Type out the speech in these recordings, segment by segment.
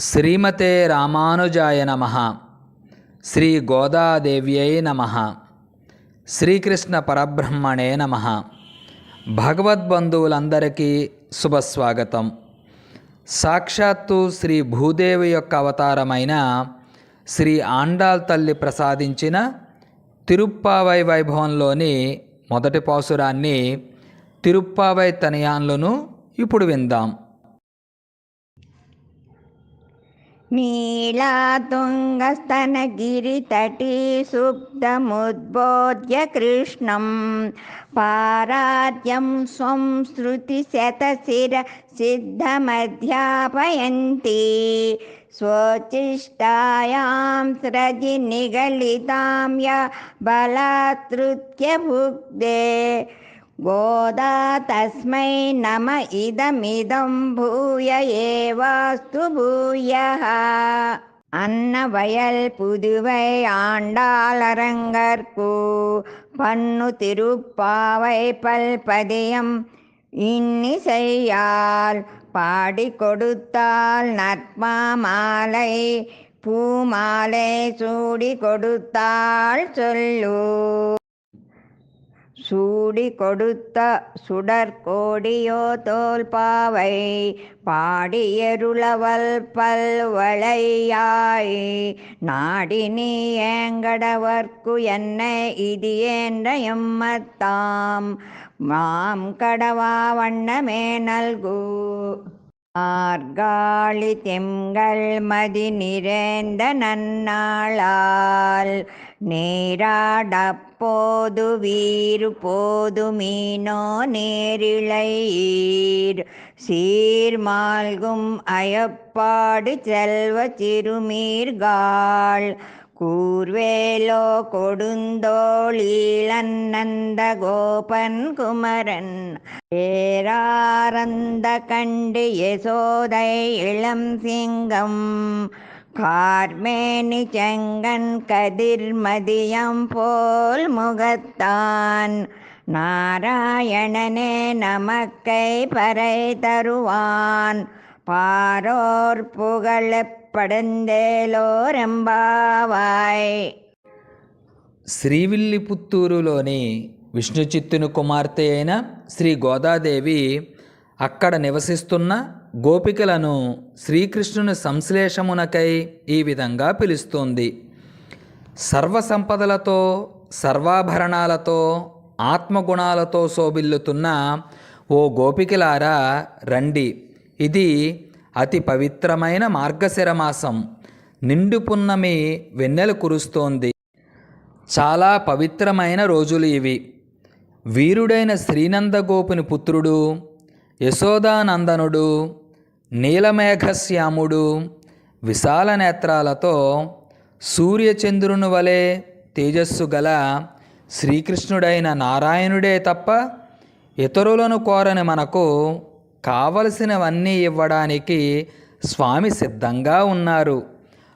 శ్రీమతే రామానుజాయ నమ. శ్రీ గోదాదేవ్యై నమ. శ్రీకృష్ణ పరబ్రహ్మణే నమ. భగవద్బంధువులందరికీ శుభస్వాగతం. సాక్షాత్తు శ్రీ భూదేవి యొక్క అవతారమైన శ్రీ ఆండాల్ తల్లి ప్రసాదించిన తిరుప్పావై వైభవంలోని మొదటి పాసురాన్ని తిరుప్పావై తనయాన్లను ఇప్పుడు విందాం. नीलातुङ्गस्तनगिरितटी सुप्तमुद्बोध्य कृष्णं पाराद्यं स्वं श्रुतिशतशिरसिद्धमध्यापयन्ती। स्वचिष्टायां स्रजि निगलितां य बलात्कृत्य भुक्ते गोदा तस्मै नम इदमिदं भूय एवास्तु भूयः அன்னவயல் புதுவை ஆண்டாளரங்கற்கு பன்னு திருப்பாவை பல்பதியம் இன்னிசையால் பாடி கொடுத்தால் நற்மா மாலை பூமாலை சூடி கொடுத்தாள் சொல்லு சூடி கொடுத்த சுடற்கோடியோ தோல் பாவை பாடியருளவல் பல்வளையாய் நாடி நீ ஏங்கடவர்க்கு என்ன இது என்ற எம்மத்தாம் மாம் கடவா வண்ணமே நல்கு ஆர்காளி தெங்கள் மதி நிறைந்த நன்னாளால் நேராடப்போது வீறு போது மீனோ நேரிழையீர். சீர்மால்கும் அயப்பாடு செல்வ சிறுமீர்காள் கூர்வேலோ கொடுந்தோளீழன்னந்த கோபன் குமரன் ஏராரந்த கண்டு யசோதை இளம் சிங்கம் கார்மேனி செங்கன் கதிர்மதியம் போல் முகத்தான். நாராயணனே நமக்கை பறை தருவான். பாரோர் புகழப்படுந்தேலோரெம்பாவாய் శ్రీవిల్లిపుత్తూరులోని విష్ణు చిత్తుని కుమార్తె అయిన శ్రీ గోదాదేవి అక్కడ నివసిస్తున్న గోపికలను శ్రీకృష్ణుని సంశ్లేషమునకై ఈ విధంగా పిలుస్తోంది సర్వసంపదలతో సర్వాభరణాలతో ఆత్మగుణాలతో శోభిల్లుతున్న ఓ గోపికలారా రండి ఇది అతి పవిత్రమైన మార్గశిర మాసం నిండు పున్నమి వెన్నెల కురుస్తోంది. చాలా పవిత్రమైన రోజులు ఇవి. వీరుడైన శ్రీనందగోపుని పుత్రుడు యశోదానందనుడు నీలమేఘశ్యాముడు విశాల నేత్రాలతో సూర్యచంద్రుని వలె తేజస్సు గల శ్రీకృష్ణుడైన నారాయణుడే తప్ప ఇతరులను కోరని మనకు కావలసినవన్నీ ఇవ్వడానికి స్వామి సిద్ధంగా ఉన్నారు.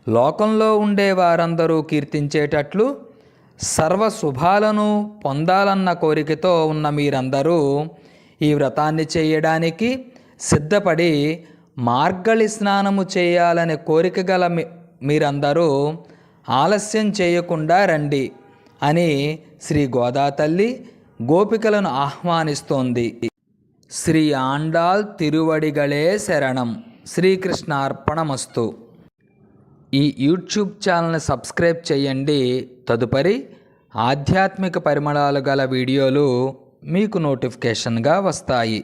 లోకంలో ఉండే వారందరూ కీర్తించేటట్లు సర్వ శుభాలను పొందాలన్న కోరికతో ఉన్న మీరందరూ ఈ వ్రతాన్ని చేయడానికి సిద్ధపడి మార్గళి స్నానము చేయాలనే కోరిక గల మీ మీరందరూ ఆలస్యం చేయకుండా రండి అని శ్రీ గోదా తల్లి గోపికలను ఆహ్వానిస్తోంది. శ్రీ ఆండాల్ తిరువడిగళే శరణం శ్రీకృష్ణార్పణమస్తు ఈ యూట్యూబ్ ఛానల్ని సబ్స్క్రైబ్ చేయండి. తదుపరి ఆధ్యాత్మిక పరిమళాలు గల వీడియోలు మీకు నోటిఫికేషన్గా వస్తాయి.